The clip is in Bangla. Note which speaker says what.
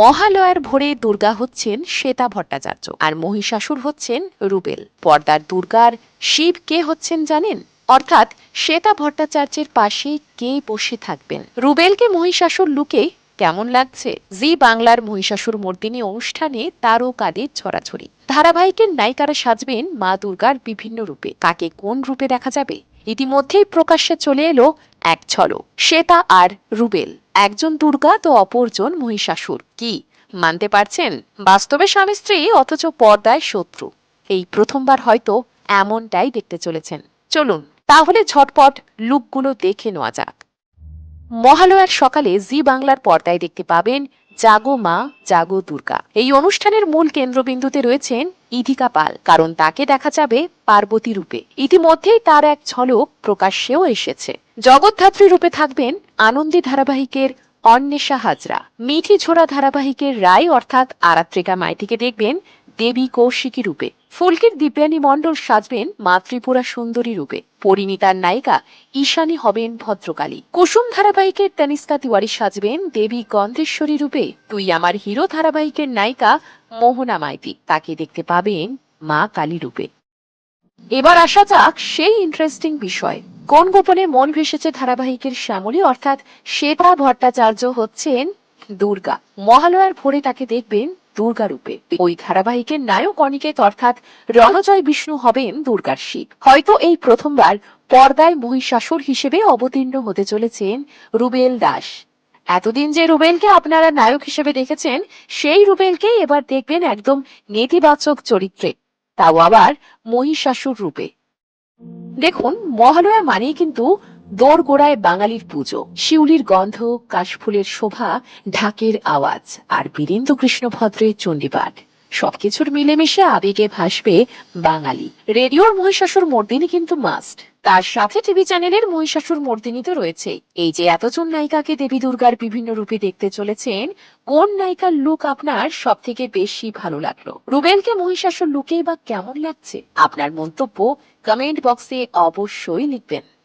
Speaker 1: মহালয়ার ভোরে দুর্গা হচ্ছেন শ্বেতা ভট্টাচার্য আর মহিষাসুর হচ্ছেন রুবেল। পর্দার দুর্গার শিব কে হচ্ছেন জানেন? অর্থাৎ শ্বেতা ভট্টাচার্যের পাশে কে বসে থাকবেন? রুবেলকে মহিষাসুর লুকে কেমন লাগছে? জি বাংলার মহিষাসুর মর্দিনী অনুষ্ঠানে তারও কাদের ছড়াছড়ি। ধারাবাহিকের নায়িকারা সাজবেন মা দুর্গার বিভিন্ন রূপে। কাকে কোন রূপে দেখা যাবে? ইতিমধ্যেই প্রকাশ্যে চলে এলো এক ঝলক। শ্বেতা আর রুবেল। একজন দুর্গা তো অপরজন মহিষাসুর। কি, মানতে পারছেন? বাস্তবে স্বামী স্ত্রী অথচ পর্দায় শত্রু। এই প্রথমবার হয়তো এমনটাই দেখতে চলেছেন। চলুন, তাহলে ঝটপট লুকগুলো দেখে নেওয়া যাক। মহালয়ার সকালে জি বাংলার পর্দায় দেখতে পাবেন জাগো মা, জাগো দুর্গা। এই অনুষ্ঠানের মূল কেন্দ্রবিন্দুতে রয়েছেন ইধিকা পাল, কারণ তাকে দেখা যাবে পার্বতী রূপে। ইতিমধ্যেই তার এক ঝলক প্রকাশ্যেও এসেছে। জগদ্ধাত্রী রূপে থাকবেন আনন্দী ধারাবাহিকের অন্বেষা হাজরা। মিঠি ঝোড়া ধারাবাহিকের রায়, অর্থাৎ আরাত্রিকা মাইতিকে দেখবেন দেবী কৌশিকী রূপে। ফুলকির দিব্যানী মণ্ডল সাজবেন মাতৃপুরা সুন্দরী রূপে। পরিণীতার নায়িকা ঈশানী হবেন ভদ্রকালী। কুসুম ধারাবাহিকের তানিস্কা তিওয়ারি সাজবেন দেবী গন্ধেশ্বরী রূপে। তুই আমার হিরো ধারাবাহিকের নায়িকা মোহনা মাইতি। তাকে দেখতে পাবেন মা কালী রূপে। এবার আসা যাক সেই ইন্টারেস্টিং বিষয়। কোন গোপনে মন ভেসেছে ধারাবাহিকের শ্যামলী? অর্থাৎ শ্বেতা ভট্টাচার্য হচ্ছেন দুর্গা। মহালয়ার ভোরে তাকে দেখবেন দুর্গা রূপে ওই ধারাবাহিকের নায়ক অনিকেত অর্থাৎ রণজয় বিষ্ণু হবেন দুর্গার শিব হয়তো এই প্রথমবার পর্দায় মহিষাসুর হিসেবে অবতীর্ণ হতে চলেছেন রুবেল দাস। এতদিন যে রুবেলকে আপনারা নায়ক হিসেবে দেখেছেন, সেই রুবেলকেই এবার দেখবেন একদম নেতিবাচক চরিত্রে। তাও আবার মহিষাসুর রূপে। দেখুন, মহালয়া মানেই কিন্তু দোরগোড়ায় বাঙালির পুজো, শিউলির গন্ধ, কাশফুলের শোভা, ঢাকের আওয়াজ আর বীরেন্দ্র কৃষ্ণ ভদ্রের চণ্ডীপাঠ। সবকিছুর মিলেমিশে আবেগে ভাসবে বাঙালি। রেডিওর মহিষাসুর মর্দিনী কিন্তু মাস্ট তার সাথে টিভি চ্যানেলের মহিষাসুর মর্দিনী তো রয়েছে। এই যে এতজন নায়িকাকে দেবী দুর্গার বিভিন্ন রূপে দেখতে চলেছেন, কোন নায়িকার লুক আপনার সব থেকে বেশি ভালো লাগল? রুবেলকে মহিষাসুর লুকেই বা কেমন লাগছে? আপনার মন্তব্য কমেন্ট বক্সে অবশ্যই লিখবেন।